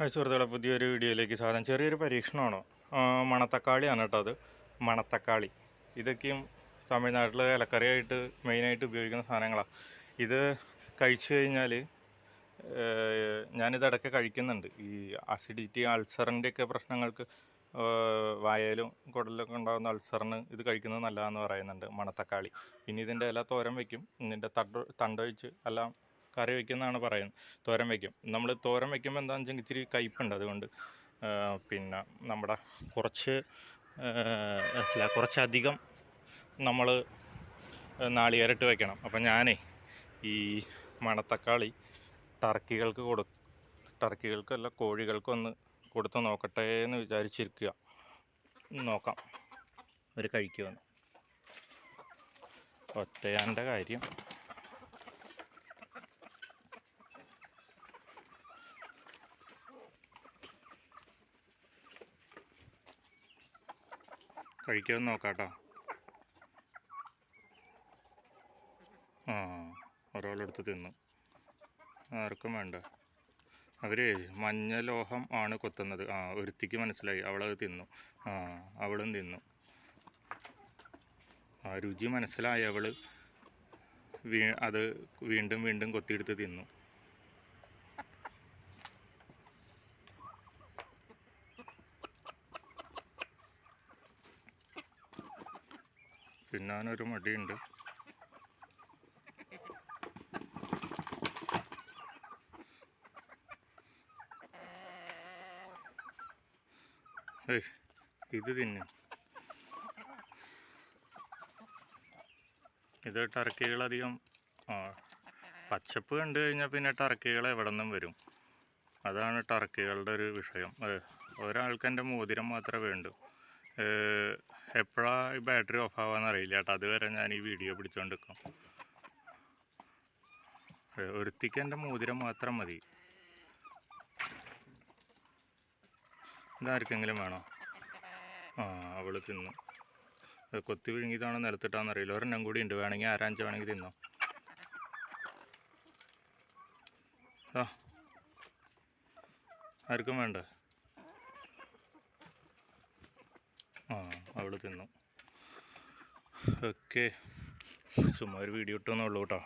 Hi സുഹൃത്തുക്കളെ പുതിയൊരു വീഡിയോയിലേക്ക് സ്വാഗതം. ചെറിയൊരു പരീക്ഷണമാണോ? മണത്തക്കാളിയാണ് കേട്ടോ അത്. മണത്തക്കാളി. ഇതൊക്കെയും തമിഴ്നാട്ടിൽ ഇലക്കറിയായിട്ട് മെയിനായിട്ട് ഉപയോഗിക്കുന്ന സാധനങ്ങളാണ് ഇത് കഴിച്ചു കഴിഞ്ഞാൽ ഞാനിത് കഴിക്കുന്നുണ്ട്. ഈ അസിഡിറ്റി അൾസറിന്റെയൊക്കെ പ്രശ്നങ്ങൾക്ക് വായാലും വായയിലും കുടലിലൊക്കെ ഉണ്ടാകുന്ന അൾസറിന് ഇത് കഴിക്കുന്നത് നല്ലതാണെന്ന് പറയുന്നുണ്ട് മണത്തക്കാളി. പിന്നെ ഇതിന്റെ എല്ലാ തോരം വയ്ക്കും ഇതിന്റെ തണ്ട് തണ്ടൊഴിച്ച് എല്ലാം കറി വയ്ക്കുന്നതാണ് പറയുന്നത്. തോരൻ വയ്ക്കും നമ്മൾ തോരൻ വയ്ക്കുമ്പോൾ എന്താണെന്ന് വെച്ചാൽ ഇച്ചിരി കയ്പുണ്ട് അതുകൊണ്ട്. പിന്നെ നമ്മുടെ കുറച്ച് അല്ല കുറച്ചധികം നമ്മൾ നാളികേരട്ട് വെക്കണം. അപ്പം ഞാനേ ഈ മണത്തക്കാളി ടർക്കികൾക്ക് കൊടു ടർക്കികൾക്കല്ല കോഴികൾക്കൊന്ന് കൊടുത്ത് നോക്കട്ടെ എന്ന് വിചാരിച്ചിരിക്കുക നോക്കാം. അവർ കഴിക്കുമെന്ന് ഒറ്റയാന്റെ കാര്യം. കഴിക്കുമെന്ന് നോക്കാട്ടോ. കേട്ടോ ആ ഒരാളെടുത്ത് തിന്നു. ആർക്കും വേണ്ട. അവർ മഞ്ഞലോഹം ആണ് കൊത്തുന്നത്. ആ ഒരുത്തിക്ക് മനസ്സിലായി. അവളത് തിന്നു. ആ അവളും തിന്നു. ആ രുചി മനസ്സിലായി. അവൾ വീ അത് വീണ്ടും വീണ്ടും കൊത്തിയെടുത്ത് തിന്നു. തിന്നാനൊരു മടിയുണ്ട്. ഇത് തിന്നു. ഇത് ടർക്കികളധികം പച്ചപ്പ് കണ്ടു കഴിഞ്ഞാൽ പിന്നെ ടർക്കികൾ എവിടെ നിന്നും വരും. അതാണ് ടർക്കികളുടെ ഒരു വിഷയം. ഒരാൾക്ക് എന്റെ മോതിരം മാത്രമേ വേണ്ടൂ. എപ്പോഴാണ് ഈ ബാറ്ററി ഓഫ് ആവാന്ന് അറിയില്ല കേട്ടോ. അതുവരെ ഞാൻ ഈ വീഡിയോ പിടിച്ചുകൊണ്ട് നിൽക്കും ഒരുത്തിക്ക് എന്റെ മോതിരം മാത്രം മതി. ഇതാർക്കെങ്കിലും വേണോ? ആ അവൾ തിന്നു. കൊത്തി വിഴുങ്ങിയതാണോ നിലത്തിട്ടാന്ന് അറിയില്ല. ഒരെണ്ണം കൂടി ഉണ്ട്. വേണമെങ്കിൽ ആരാഞ്ച് വേണമെങ്കിൽ തിന്നോ. ആ ആർക്കും വേണ്ട. ആ അവൾ തിന്നു. ഓക്കെ. ചുമ്മാ ഒരു വീഡിയോ ഇട്ടെന്നുള്ളൂ കേട്ടോ.